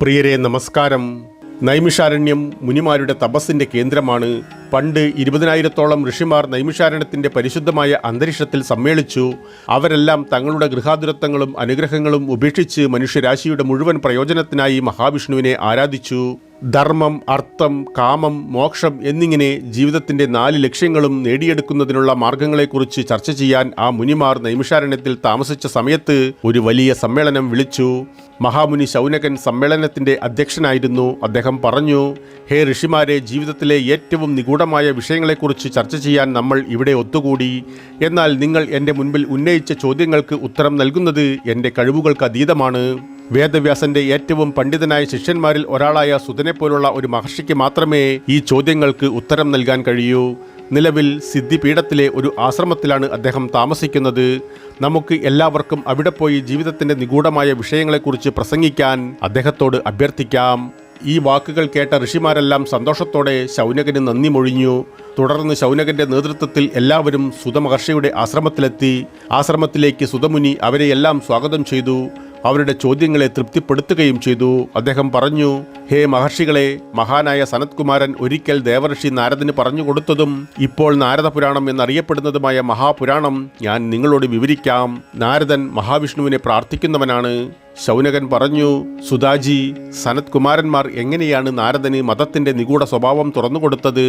പ്രിയരെ നമസ്കാരം. നൈമിഷാരണ്യം മുനിമാരുടെ തപസ്സിന്റെ കേന്ദ്രമാണ്. പണ്ട് ഇരുപതിനായിരത്തോളം ഋഷിമാർ നൈമിഷാരണ്യത്തിന്റെ പരിശുദ്ധമായ അന്തരീക്ഷത്തിൽ സമ്മേളിച്ചു. അവരെല്ലാം തങ്ങളുടെ ഗൃഹാതുരത്വങ്ങളും അനുഗ്രഹങ്ങളും ഉപേക്ഷിച്ച് മനുഷ്യരാശിയുടെ മുഴുവൻ പ്രയോജനത്തിനായി മഹാവിഷ്ണുവിനെ ആരാധിച്ചു. ധർമ്മം അർത്ഥം കാമം മോക്ഷം എന്നിങ്ങനെ ജീവിതത്തിന്റെ നാല് ലക്ഷ്യങ്ങളും നേടിയെടുക്കുന്നതിനുള്ള മാർഗങ്ങളെക്കുറിച്ച് ചർച്ച ചെയ്യാൻ ആ മുനിമാർ നൈമിഷാരണ്യത്തിൽ താമസിച്ച സമയത്ത് ഒരു വലിയ സമ്മേളനം വിളിച്ചു. മഹാമുനി ശൗനകൻ സമ്മേളനത്തിന്റെ അധ്യക്ഷനായിരുന്നു. അദ്ദേഹം പറഞ്ഞു ഹേ ഋഷിമാരെ ജീവിതത്തിലെ ഏറ്റവും നിഗൂഢമായ വിഷയങ്ങളെക്കുറിച്ച് ചർച്ച ചെയ്യാൻ നമ്മൾ ഇവിടെ ഒത്തുകൂടി. എന്നാൽ നിങ്ങൾ എന്റെ മുൻപിൽ ഉന്നയിച്ച ചോദ്യങ്ങൾക്ക് ഉത്തരം നൽകുന്നത് എന്റെ കഴിവുകൾക്ക് അതീതമാണ്. വേദവ്യാസന്റെ ഏറ്റവും പണ്ഡിതനായ ശിഷ്യന്മാരിൽ ഒരാളായ സുതനെ പോലുള്ള ഒരു മഹർഷിക്ക് മാത്രമേ ഈ ചോദ്യങ്ങൾക്ക് ഉത്തരം നൽകാൻ കഴിയൂ. നിലവിൽ സിദ്ധിപീഠത്തിലെ ഒരു ആശ്രമത്തിലാണ് അദ്ദേഹം താമസിക്കുന്നത്. നമുക്ക് എല്ലാവർക്കും അവിടെ പോയി ജീവിതത്തിന്റെ നിഗൂഢമായ വിഷയങ്ങളെക്കുറിച്ച് പ്രസംഗിക്കാൻ അദ്ദേഹത്തോട് അഭ്യർത്ഥിക്കാം. ഈ വാക്കുകൾ കേട്ട ഋഷിമാരെല്ലാം സന്തോഷത്തോടെ ശൗനകന് നന്ദി മൊഴിഞ്ഞു. തുടർന്ന് ശൗനകന്റെ നേതൃത്വത്തിൽ എല്ലാവരും സുതമഹർഷിയുടെ ആശ്രമത്തിലെത്തി. ആശ്രമത്തിലേക്ക് സുതമുനി അവരെയെല്ലാം സ്വാഗതം ചെയ്തു. അവരുടെ ചോദ്യങ്ങളെ തൃപ്തിപ്പെടുത്തുകയും ചെയ്തു. അദ്ദേഹം പറഞ്ഞു ഹേ മഹർഷികളെ മഹാനായ സനത്കുമാരൻ ഒരിക്കൽ ദേവർഷി നാരദന് പറഞ്ഞു കൊടുത്തതും ഇപ്പോൾ നാരദപുരാണം എന്നറിയപ്പെടുന്നതുമായ മഹാപുരാണം ഞാൻ നിങ്ങളോട് വിവരിക്കാം. നാരദൻ മഹാവിഷ്ണുവിനെ പ്രാർത്ഥിക്കുന്നവനാണ്. ശൗനകൻ പറഞ്ഞു സുധാജി സനത്കുമാരന്മാർ എങ്ങനെയാണ് നാരദന് മതത്തിന്റെ നിഗൂഢ സ്വഭാവം തുറന്നുകൊടുത്തത്?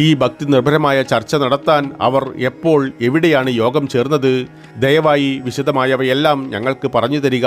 ഈ ഭക്തി നിർഭരമായ ചർച്ച നടത്താൻ അവർ എപ്പോൾ എവിടെയാണ് യോഗം ചേർന്നത്? ദയവായി വിശദമായവയെല്ലാം ഞങ്ങൾക്ക് പറഞ്ഞു തരിക.